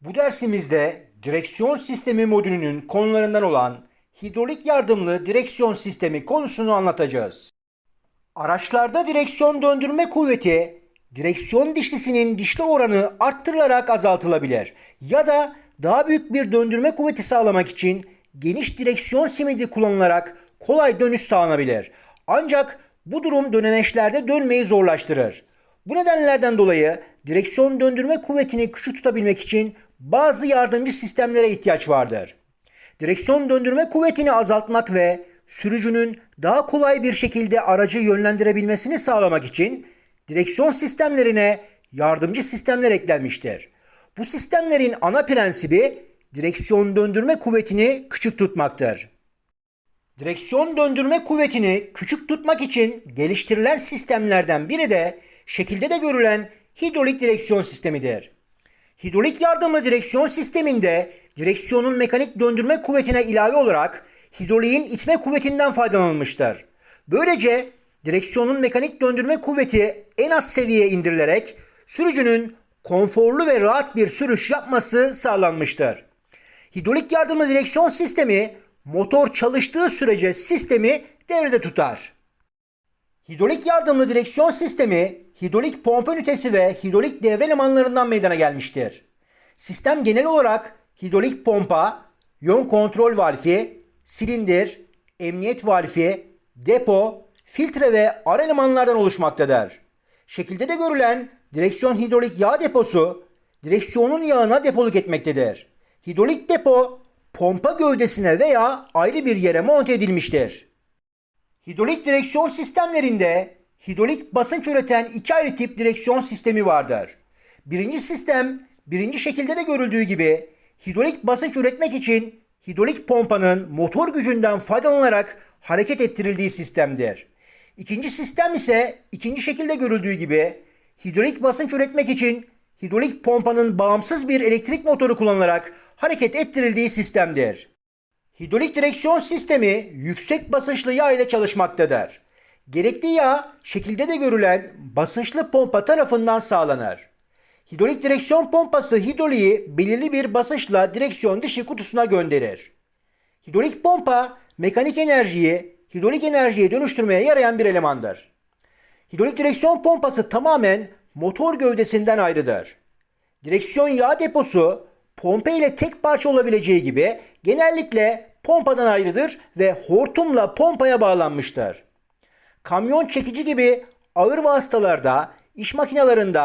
Bu dersimizde direksiyon sistemi modülünün konularından olan hidrolik yardımlı direksiyon sistemi konusunu anlatacağız. Araçlarda direksiyon döndürme kuvveti direksiyon dişlisinin dişli oranı arttırılarak azaltılabilir ya da daha büyük bir döndürme kuvveti sağlamak için geniş direksiyon simidi kullanılarak kolay dönüş sağlanabilir. Ancak bu durum dönemeçlerde dönmeyi zorlaştırır. Bu nedenlerden dolayı direksiyon döndürme kuvvetini küçük tutabilmek için bazı yardımcı sistemlere ihtiyaç vardır. Direksiyon döndürme kuvvetini azaltmak ve sürücünün daha kolay bir şekilde aracı yönlendirebilmesini sağlamak için direksiyon sistemlerine yardımcı sistemler eklenmiştir. Bu sistemlerin ana prensibi direksiyon döndürme kuvvetini küçük tutmaktır. Direksiyon döndürme kuvvetini küçük tutmak için geliştirilen sistemlerden biri de şekilde de görülen hidrolik direksiyon sistemidir. Hidrolik yardımlı direksiyon sisteminde direksiyonun mekanik döndürme kuvvetine ilave olarak hidroliğin itme kuvvetinden faydalanılmıştır. Böylece direksiyonun mekanik döndürme kuvveti en az seviyeye indirilerek sürücünün konforlu ve rahat bir sürüş yapması sağlanmıştır. Hidrolik yardımlı direksiyon sistemi motor çalıştığı sürece sistemi devrede tutar. Hidrolik yardımlı direksiyon sistemi hidrolik pompa ünitesi ve hidrolik devre elemanlarından meydana gelmiştir. Sistem genel olarak hidrolik pompa, yön kontrol valfi, silindir, emniyet valfi, depo, filtre ve ara elemanlardan oluşmaktadır. Şekilde de görülen direksiyon hidrolik yağ deposu direksiyonun yağına depoluk etmektedir. Hidrolik depo pompa gövdesine veya ayrı bir yere monte edilmiştir. Hidrolik direksiyon sistemlerinde hidrolik basınç üreten iki ayrı tip direksiyon sistemi vardır. Birinci sistem birinci şekilde de görüldüğü gibi hidrolik basınç üretmek için hidrolik pompanın motor gücünden faydalanarak hareket ettirildiği sistemdir. İkinci sistem ise ikinci şekilde görüldüğü gibi hidrolik basınç üretmek için hidrolik pompanın bağımsız bir elektrik motoru kullanılarak hareket ettirildiği sistemdir. Hidrolik direksiyon sistemi yüksek basınçlı yağ ile çalışmaktadır. Gerekli yağ şekilde de görülen basınçlı pompa tarafından sağlanır. Hidrolik direksiyon pompası hidroliği belirli bir basınçla direksiyon dışı kutusuna gönderir. Hidrolik pompa mekanik enerjiyi hidrolik enerjiye dönüştürmeye yarayan bir elemandır. Hidrolik direksiyon pompası tamamen motor gövdesinden ayrıdır. Direksiyon yağ deposu pompa ile tek parça olabileceği gibi genellikle pompadan ayrıdır ve hortumla pompaya bağlanmıştır. Kamyon çekici gibi ağır vasıtalarda, iş makinelerinde,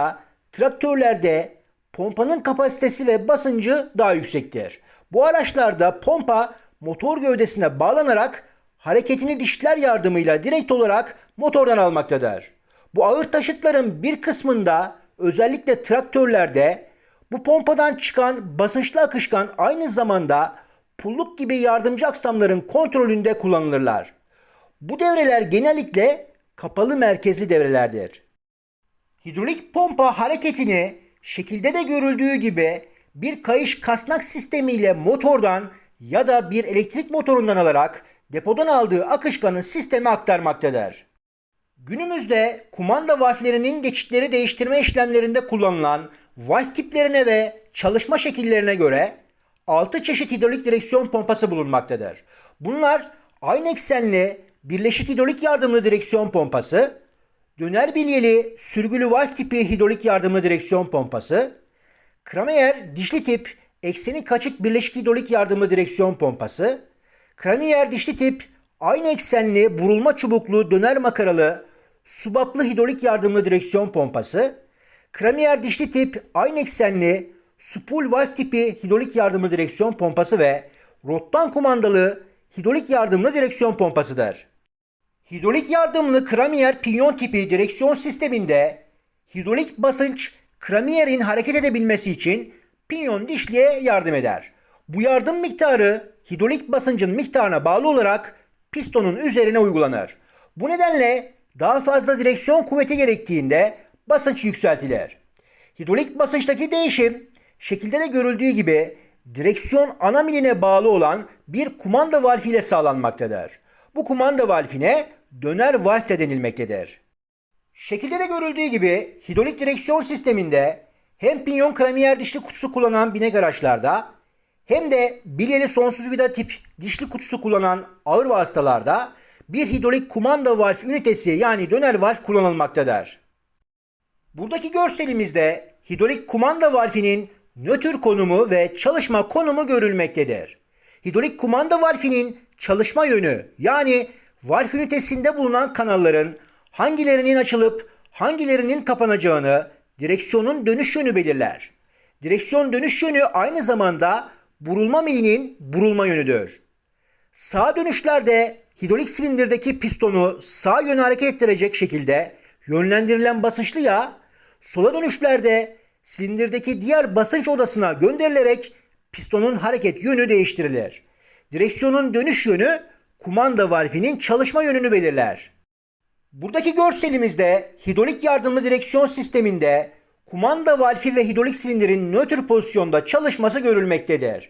traktörlerde pompanın kapasitesi ve basıncı daha yüksektir. Bu araçlarda pompa motor gövdesine bağlanarak hareketini dişler yardımıyla direkt olarak motordan almaktadır. Bu ağır taşıtların bir kısmında özellikle traktörlerde bu pompadan çıkan basınçlı akışkan aynı zamanda pulluk gibi yardımcı aksamların kontrolünde kullanılırlar. Bu devreler genellikle kapalı merkezi devrelerdir. Hidrolik pompa hareketini şekilde de görüldüğü gibi bir kayış kasnak sistemiyle motordan ya da bir elektrik motorundan alarak depodan aldığı akışkanın sisteme aktarmaktadır. Günümüzde kumanda valflerinin geçitleri değiştirme işlemlerinde kullanılan valf tiplerine ve çalışma şekillerine göre 6 çeşit hidrolik direksiyon pompası bulunmaktadır. Bunlar aynı eksenli birleşik hidrolik yardımlı direksiyon pompası, döner bilyeli sürgülü valf tipi hidrolik yardımlı direksiyon pompası, Krameyer dişli tip ekseni kaçık birleşik hidrolik yardımlı direksiyon pompası, Krameyer dişli tip aynı eksenli burulma çubuklu döner makaralı subaplı hidrolik yardımlı direksiyon pompası, Kramiyer dişli tip aynı eksenli spool valve tipi hidrolik yardımlı direksiyon pompası ve rottan kumandalı hidrolik yardımlı direksiyon pompasıdır. Hidrolik yardımlı Kramiyer pinyon tipi direksiyon sisteminde hidrolik basınç Kramiyer'in hareket edebilmesi için pinyon dişliye yardım eder. Bu yardım miktarı hidrolik basıncın miktarına bağlı olarak pistonun üzerine uygulanır. Bu nedenle daha fazla direksiyon kuvveti gerektiğinde basınç yükseltilir. Hidrolik basınçtaki değişim şekilde de görüldüğü gibi direksiyon ana miline bağlı olan bir kumanda valfi ile sağlanmaktadır. Bu kumanda valfine döner valf de denilmektedir. Şekilde de görüldüğü gibi hidrolik direksiyon sisteminde hem pinyon kremiyer dişli kutusu kullanan binek araçlarda hem de bilyeli sonsuz vida tip dişli kutusu kullanan ağır vasıtalarda bir hidrolik kumanda valf ünitesi yani döner valf kullanılmaktadır. Buradaki görselimizde hidrolik kumanda valfinin nötr konumu ve çalışma konumu görülmektedir. Hidrolik kumanda valfinin çalışma yönü yani valf ünitesinde bulunan kanalların hangilerinin açılıp hangilerinin kapanacağını direksiyonun dönüş yönü belirler. Direksiyon dönüş yönü aynı zamanda burulma milinin burulma yönüdür. Sağ dönüşlerde hidrolik silindirdeki pistonu sağ yöne hareket ettirecek şekilde yönlendirilen basınçlı yağ, sola dönüşlerde silindirdeki diğer basınç odasına gönderilerek pistonun hareket yönü değiştirilir. Direksiyonun dönüş yönü kumanda valfinin çalışma yönünü belirler. Buradaki görselimizde hidrolik yardımlı direksiyon sisteminde kumanda valfi ve hidrolik silindirin nötr pozisyonda çalışması görülmektedir.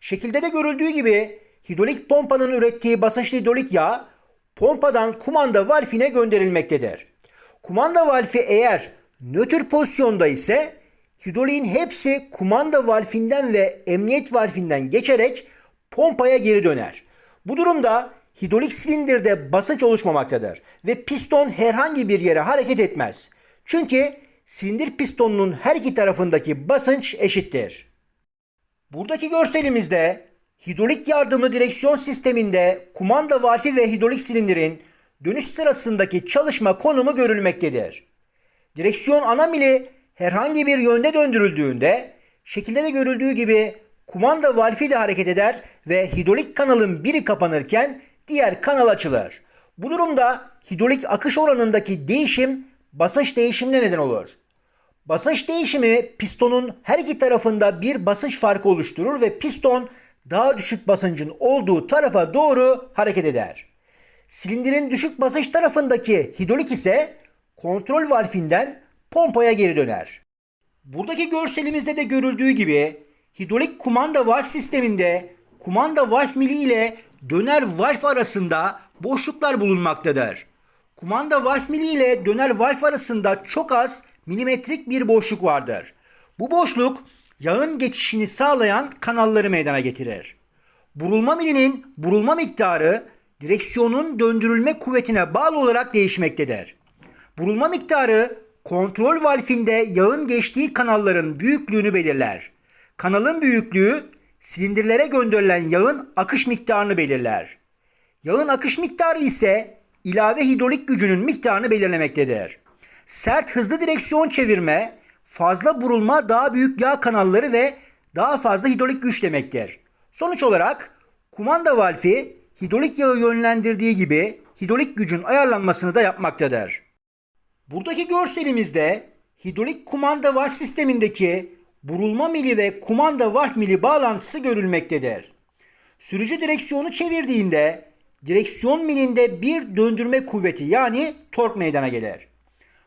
Şekilde de görüldüğü gibi hidrolik pompanın ürettiği basınçlı hidrolik yağ pompadan kumanda valfine gönderilmektedir. Kumanda valfi eğer nötr pozisyonda ise hidroliğin hepsi kumanda valfinden ve emniyet valfinden geçerek pompaya geri döner. Bu durumda hidrolik silindirde basınç oluşmamaktadır ve piston herhangi bir yere hareket etmez. Çünkü silindir pistonunun her iki tarafındaki basınç eşittir. Buradaki görselimizde hidrolik yardımlı direksiyon sisteminde kumanda valfi ve hidrolik silindirin dönüş sırasındaki çalışma konumu görülmektedir. Direksiyon ana mili herhangi bir yönde döndürüldüğünde şekilde de görüldüğü gibi kumanda valfi de hareket eder ve hidrolik kanalın biri kapanırken diğer kanal açılır. Bu durumda hidrolik akış oranındaki değişim basınç değişimine neden olur. Basınç değişimi pistonun her iki tarafında bir basınç farkı oluşturur ve piston daha düşük basıncın olduğu tarafa doğru hareket eder. Silindirin düşük basınç tarafındaki hidrolik ise kontrol valfinden pompaya geri döner. Buradaki görselimizde de görüldüğü gibi hidrolik kumanda valf sisteminde kumanda valf mili ile döner valf arasında boşluklar bulunmaktadır. Kumanda valf mili ile döner valf arasında çok az milimetrik bir boşluk vardır. Bu boşluk yağın geçişini sağlayan kanalları meydana getirir. Burulma milinin burulma miktarı direksiyonun döndürülme kuvvetine bağlı olarak değişmektedir. Burulma miktarı kontrol valfinde yağın geçtiği kanalların büyüklüğünü belirler. Kanalın büyüklüğü silindirlere gönderilen yağın akış miktarını belirler. Yağın akış miktarı ise ilave hidrolik gücünün miktarını belirlemektedir. Sert hızlı direksiyon çevirme, fazla burulma daha büyük yağ kanalları ve daha fazla hidrolik güç demektir. Sonuç olarak kumanda valfi hidrolik yağı yönlendirdiği gibi hidrolik gücün ayarlanmasını da yapmaktadır. Buradaki görselimizde hidrolik kumanda valf sistemindeki burulma mili ve kumanda valf mili bağlantısı görülmektedir. Sürücü direksiyonu çevirdiğinde direksiyon milinde bir döndürme kuvveti yani tork meydana gelir.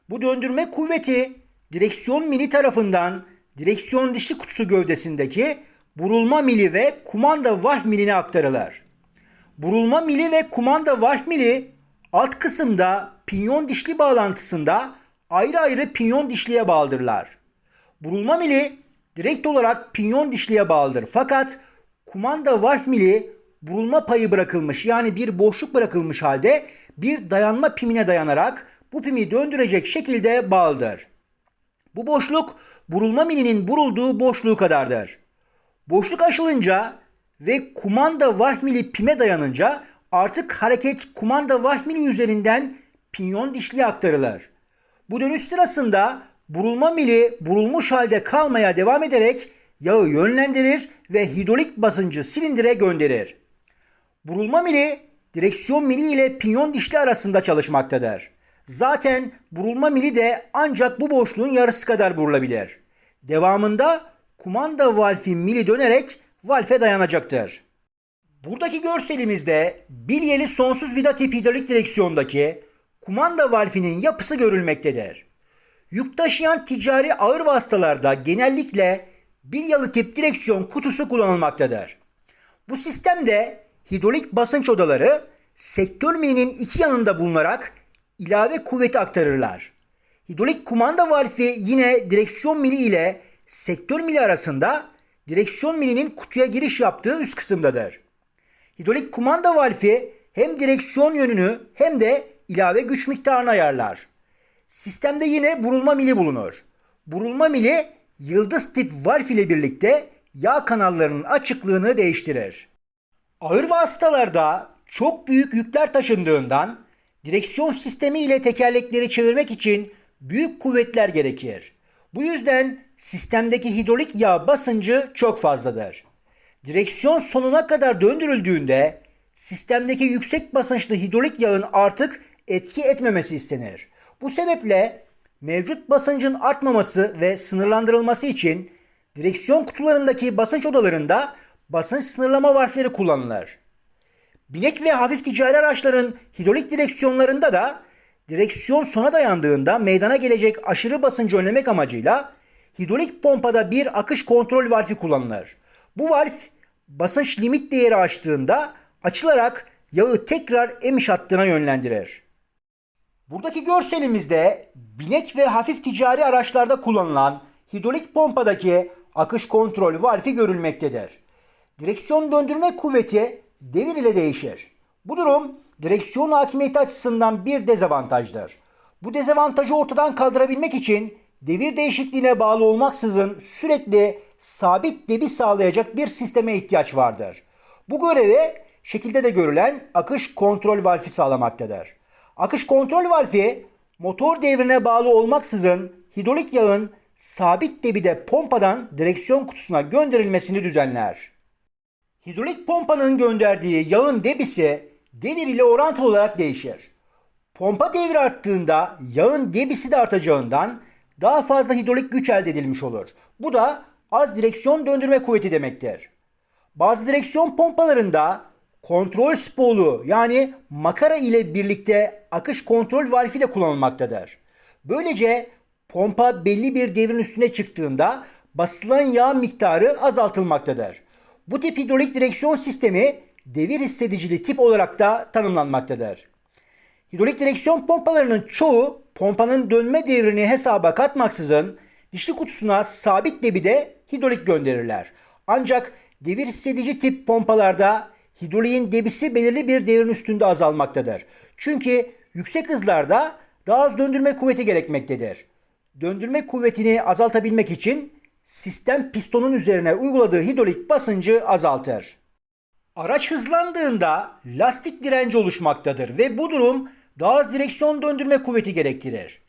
Bu döndürme kuvveti direksiyon mili tarafından direksiyon dişli kutusu gövdesindeki burulma mili ve kumanda valf miline aktarılır. Burulma mili ve kumanda valf mili alt kısımda pinyon dişli bağlantısında ayrı ayrı pinyon dişliye bağlıdırlar. Burulma mili direkt olarak pinyon dişliye bağlıdır. Fakat kumanda valf mili burulma payı bırakılmış yani bir boşluk bırakılmış halde bir dayanma pimine dayanarak bu pimi döndürecek şekilde bağlıdır. Bu boşluk burulma milinin burulduğu boşluğu kadardır. Boşluk aşılınca ve kumanda valf mili pime dayanınca artık hareket kumanda valf mili üzerinden pinyon dişliye aktarılır. Bu dönüş sırasında burulma mili burulmuş halde kalmaya devam ederek yağı yönlendirir ve hidrolik basıncı silindire gönderir. Burulma mili direksiyon mili ile pinyon dişli arasında çalışmaktadır. Zaten burulma mili de ancak bu boşluğun yarısı kadar burulabilir. Devamında kumanda valfi mili dönerek valfe dayanacaktır. Buradaki görselimizde bilyeli sonsuz vida tip hidrolik direksiyondaki kumanda valfinin yapısı görülmektedir. Yük taşıyan ticari ağır vasıtalarda genellikle bilyalı tip direksiyon kutusu kullanılmaktadır. Bu sistemde hidrolik basınç odaları sektör milinin iki yanında bulunarak ilave kuvveti aktarırlar. Hidrolik kumanda valfi yine direksiyon mili ile sektör mili arasında direksiyon milinin kutuya giriş yaptığı üst kısımdadır. Hidrolik kumanda valfi hem direksiyon yönünü hem de ilave güç miktarını ayarlar. Sistemde yine burulma mili bulunur. Burulma mili yıldız tip valf ile birlikte yağ kanallarının açıklığını değiştirir. Ağır vasıtalarda çok büyük yükler taşındığından direksiyon sistemi ile tekerlekleri çevirmek için büyük kuvvetler gerekir. Bu yüzden sistemdeki hidrolik yağ basıncı çok fazladır. Direksiyon sonuna kadar döndürüldüğünde sistemdeki yüksek basınçlı hidrolik yağın artık etki etmemesi istenir. Bu sebeple mevcut basıncın artmaması ve sınırlandırılması için direksiyon kutularındaki basınç odalarında basınç sınırlama varfleri kullanılır. Binek ve hafif ticari araçların hidrolik direksiyonlarında da direksiyon sona dayandığında meydana gelecek aşırı basıncı önlemek amacıyla hidrolik pompada bir akış kontrol valfi kullanılır. Bu valf basınç limit değeri aştığında açılarak yağı tekrar emiş hattına yönlendirir. Buradaki görselimizde binek ve hafif ticari araçlarda kullanılan hidrolik pompadaki akış kontrol valfi görülmektedir. Direksiyon döndürme kuvveti devir ile değişir. Bu durum direksiyon hakimiyeti açısından bir dezavantajdır. Bu dezavantajı ortadan kaldırabilmek için devir değişikliğine bağlı olmaksızın sürekli sabit debi sağlayacak bir sisteme ihtiyaç vardır. Bu görevi şekilde de görülen akış kontrol valfi sağlamaktadır. Akış kontrol valfi motor devrine bağlı olmaksızın hidrolik yağın sabit debide pompadan direksiyon kutusuna gönderilmesini düzenler. Hidrolik pompanın gönderdiği yağın debisi devir ile orantılı olarak değişir. Pompa devri arttığında yağın debisi de artacağından daha fazla hidrolik güç elde edilmiş olur. Bu da az direksiyon döndürme kuvveti demektir. Bazı direksiyon pompalarında kontrol spolu yani makara ile birlikte akış kontrol valfi de kullanılmaktadır. Böylece pompa belli bir devrin üstüne çıktığında basılan yağ miktarı azaltılmaktadır. Bu tip hidrolik direksiyon sistemi devir hissedicili tip olarak da tanımlanmaktadır. Hidrolik direksiyon pompalarının çoğu pompanın dönme devrini hesaba katmaksızın dişli kutusuna sabit debide hidrolik gönderirler. Ancak devir hissedici tip pompalarda hidroliğin debisi belirli bir devrin üstünde azalmaktadır. Çünkü yüksek hızlarda daha az döndürme kuvveti gerekmektedir. Döndürme kuvvetini azaltabilmek için sistem pistonun üzerine uyguladığı hidrolik basıncı azaltır. Araç hızlandığında lastik direnci oluşmaktadır ve bu durum daha az direksiyon döndürme kuvveti gerektirir.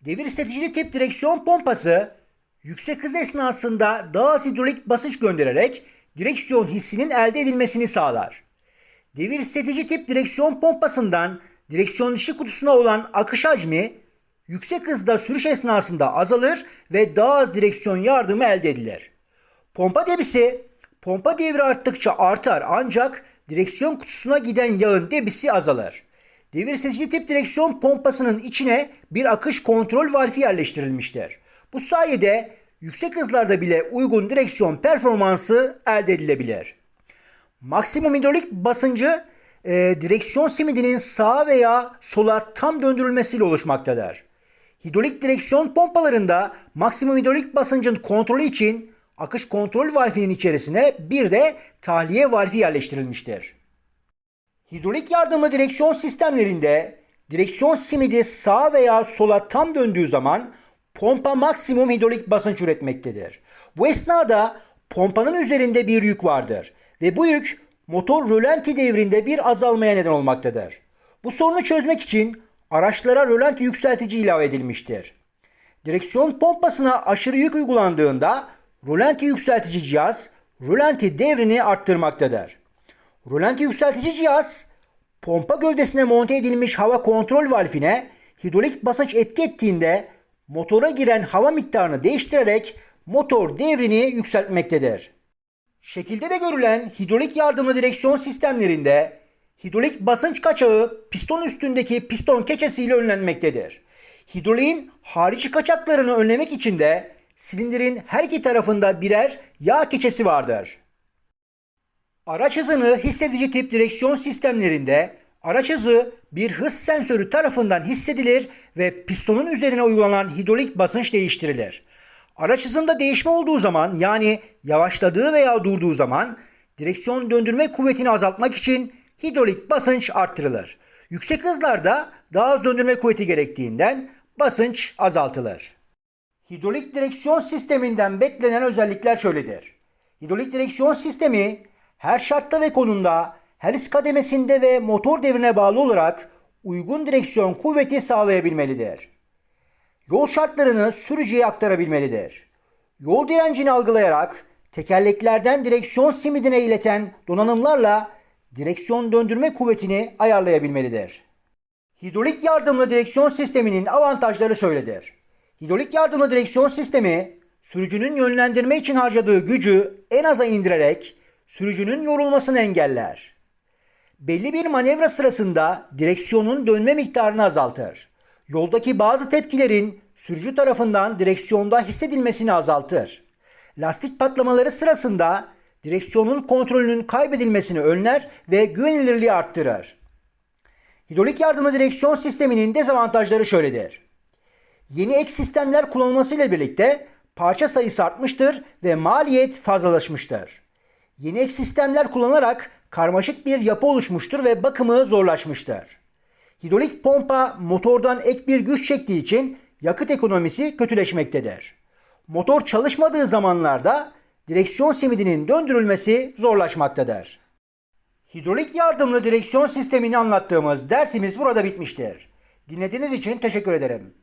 Devir hissedicili tip direksiyon pompası yüksek hız esnasında daha az hidrolik basınç göndererek direksiyon hissinin elde edilmesini sağlar. Devir hissedici tip direksiyon pompasından direksiyon dişi kutusuna olan akış hacmi yüksek hızda sürüş esnasında azalır ve daha az direksiyon yardımı elde edilir. Pompa debisi pompa devri arttıkça artar ancak direksiyon kutusuna giden yağın debisi azalır. Devir seçici tip direksiyon pompasının içine bir akış kontrol valfi yerleştirilmiştir. Bu sayede yüksek hızlarda bile uygun direksiyon performansı elde edilebilir. Maksimum hidrolik basıncı e, direksiyon simidinin sağa veya sola tam döndürülmesiyle oluşmaktadır. Hidrolik direksiyon pompalarında maksimum hidrolik basıncın kontrolü için akış kontrol valfinin içerisine bir de tahliye valfi yerleştirilmiştir. Hidrolik yardımlı direksiyon sistemlerinde direksiyon simidi sağa veya sola tam döndüğü zaman pompa maksimum hidrolik basınç üretmektedir. Bu esnada pompanın üzerinde bir yük vardır ve bu yük motor rölanti devrinde bir azalmaya neden olmaktadır. Bu sorunu çözmek için araçlara rölanti yükseltici ilave edilmiştir. Direksiyon pompasına aşırı yük uygulandığında rölanti yükseltici cihaz rölanti devrini arttırmaktadır. Rölanti yükseltici cihaz pompa gövdesine monte edilmiş hava kontrol valfine hidrolik basınç etki ettiğinde motora giren hava miktarını değiştirerek motor devrini yükseltmektedir. Şekilde de görülen hidrolik yardımlı direksiyon sistemlerinde hidrolik basınç kaçağı piston üstündeki piston keçesiyle önlenmektedir. Hidroliğin harici kaçaklarını önlemek için de silindirin her iki tarafında birer yağ keçesi vardır. Araç hızını hissedici tip direksiyon sistemlerinde Araç hızı bir hız sensörü tarafından hissedilir ve pistonun üzerine uygulanan hidrolik basınç değiştirilir. Araç hızında değişme olduğu zaman yani yavaşladığı veya durduğu zaman direksiyon döndürme kuvvetini azaltmak için hidrolik basınç arttırılır. Yüksek hızlarda daha az döndürme kuvveti gerektiğinden basınç azaltılır. Hidrolik direksiyon sisteminden beklenen özellikler şöyledir. Hidrolik direksiyon sistemi her şartta ve konumda her kademesinde ve motor devrine bağlı olarak uygun direksiyon kuvveti sağlayabilmelidir. Yol şartlarını sürücüye aktarabilmelidir. Yol direncini algılayarak tekerleklerden direksiyon simidine ileten donanımlarla direksiyon döndürme kuvvetini ayarlayabilmelidir. Hidrolik yardımlı direksiyon sisteminin avantajları şöyledir. Hidrolik yardımlı direksiyon sistemi sürücünün yönlendirme için harcadığı gücü en aza indirerek sürücünün yorulmasını engeller. Belli bir manevra sırasında direksiyonun dönme miktarını azaltır. Yoldaki bazı tepkilerin sürücü tarafından direksiyonda hissedilmesini azaltır. Lastik patlamaları sırasında direksiyonun kontrolünün kaybedilmesini önler ve güvenilirliği arttırır. Hidrolik yardımlı direksiyon sisteminin dezavantajları şöyledir. Yeni ek sistemler kullanılmasıyla birlikte parça sayısı artmıştır ve maliyet fazlalaşmıştır. Yeni ek sistemler kullanarak karmaşık bir yapı oluşmuştur ve bakımı zorlaşmıştır. Hidrolik pompa motordan ek bir güç çektiği için yakıt ekonomisi kötüleşmektedir. Motor çalışmadığı zamanlarda direksiyon simidinin döndürülmesi zorlaşmaktadır. Hidrolik yardımlı direksiyon sistemini anlattığımız dersimiz burada bitmiştir. Dinlediğiniz için teşekkür ederim.